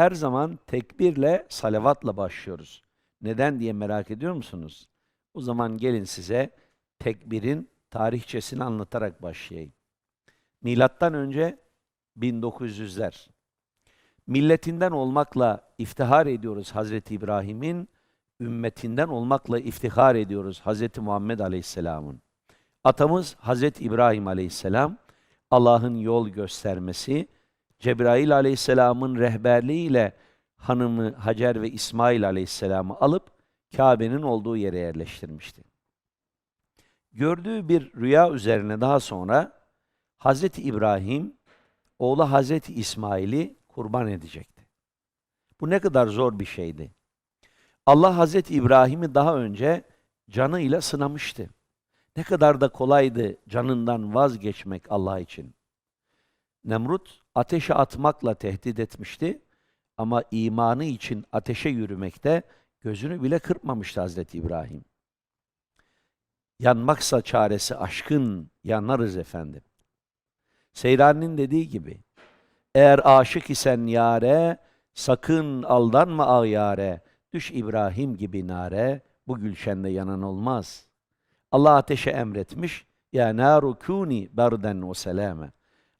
her zaman tekbirle, salavatla başlıyoruz. Neden diye merak ediyor musunuz? O zaman gelin size tekbirin tarihçesini anlatarak başlayayım. Milattan önce 1900'ler. Milletinden olmakla iftihar ediyoruz Hazreti İbrahim'in, ümmetinden olmakla iftihar ediyoruz Hazreti Muhammed Aleyhisselam'ın. Atamız Hazreti İbrahim Aleyhisselam, Allah'ın yol göstermesi, Cebrail Aleyhisselam'ın rehberliğiyle hanımı Hacer ve İsmail Aleyhisselam'ı alıp Kabe'nin olduğu yere yerleştirmişti. Gördüğü bir rüya üzerine daha sonra Hazreti İbrahim oğlu Hazreti İsmail'i kurban edecekti. Bu ne kadar zor bir şeydi. Allah Hazreti İbrahim'i daha önce canıyla sınamıştı. Ne kadar da kolaydı canından vazgeçmek Allah için. Nemrut ateşe atmakla tehdit etmişti ama imanı için ateşe yürümekte gözünü bile kırpmamıştı Hazreti İbrahim. Yanmaksa çaresi aşkın yanarız efendim. Seyrani'nin dediği gibi eğer aşık isen yare sakın aldanma ağyare düş İbrahim gibi nare bu gülşende yanan olmaz. Allah ateşe emretmiş ya naru kuni berden ve selame.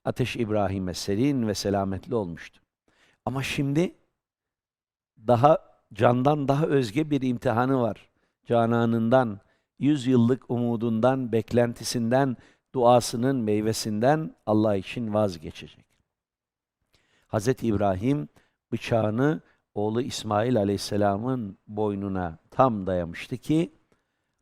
Ateş İbrahim'e serin ve selametli olmuştu. Ama şimdi daha candan daha özge bir imtihanı var. Cananından, yüz yıllık umudundan, beklentisinden, duasının meyvesinden Allah için vazgeçecek. Hazreti İbrahim bıçağını oğlu İsmail Aleyhisselam'ın boynuna tam dayamıştı ki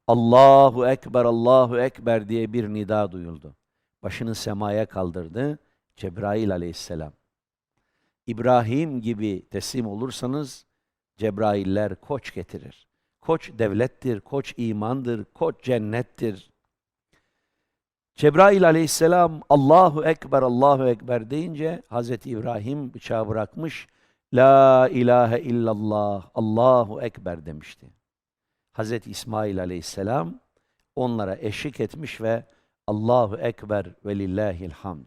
Allahu Ekber, Allahu Ekber diye bir nida duyuldu. Başını semaya kaldırdı Cebrail Aleyhisselam. İbrahim gibi teslim olursanız Cebrailler koç getirir. Koç devlettir, koç imandır, koç cennettir. Cebrail aleyhisselam Allahu Ekber, Allahu Ekber deyince Hazreti İbrahim bıçağı bırakmış. La ilahe illallah, Allahu Ekber demişti. Hazreti İsmail aleyhisselam onlara eşlik etmiş ve Allahu Ekber ve lillahil hamd.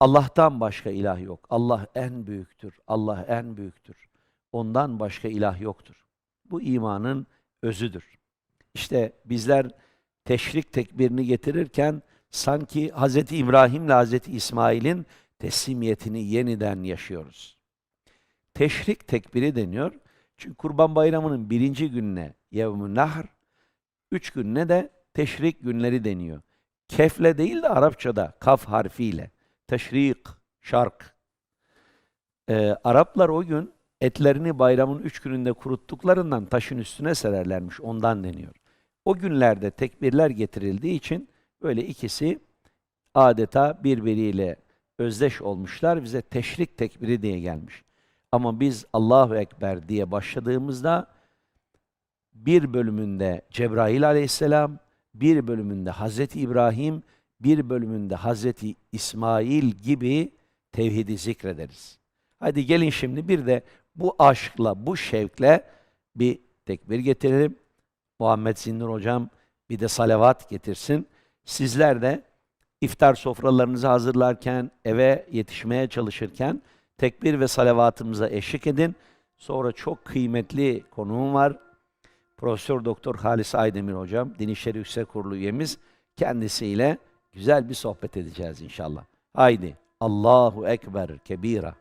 Allah'tan başka ilah yok. Allah en büyüktür. Allah en büyüktür. Ondan başka ilah yoktur. Bu imanın özüdür. İşte bizler teşrik tekbirini getirirken sanki Hz. İbrahim ile Hz. İsmail'in teslimiyetini yeniden yaşıyoruz. Teşrik tekbiri deniyor. Çünkü Kurban Bayramı'nın birinci gününe yevm nahr, üç gününe de teşrik günleri deniyor. Kefle değil de Arapçada kaf harfiyle. Teşrik, şark. Ee, Araplar o gün etlerini bayramın üç gününde kuruttuklarından taşın üstüne sererlermiş. Ondan deniyor. O günlerde tekbirler getirildiği için böyle ikisi adeta birbiriyle özdeş olmuşlar. Bize teşrik tekbiri diye gelmiş. Ama biz Allahu Ekber diye başladığımızda bir bölümünde Cebrail aleyhisselam, bir bölümünde Hazreti İbrahim, bir bölümünde Hazreti İsmail gibi tevhidi zikrederiz. Hadi gelin şimdi bir de bu aşkla, bu şevkle bir tekbir getirelim. Muhammed Zindur hocam bir de salavat getirsin. Sizler de iftar sofralarınızı hazırlarken, eve yetişmeye çalışırken tekbir ve salavatımıza eşlik edin. Sonra çok kıymetli konuğum var. Profesör Doktor Halis Aydemir hocam, Din İşleri Yüksek Kurulu üyemiz. Kendisiyle güzel bir sohbet edeceğiz inşallah. Haydi. Allahu Ekber kebira.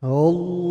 Allah.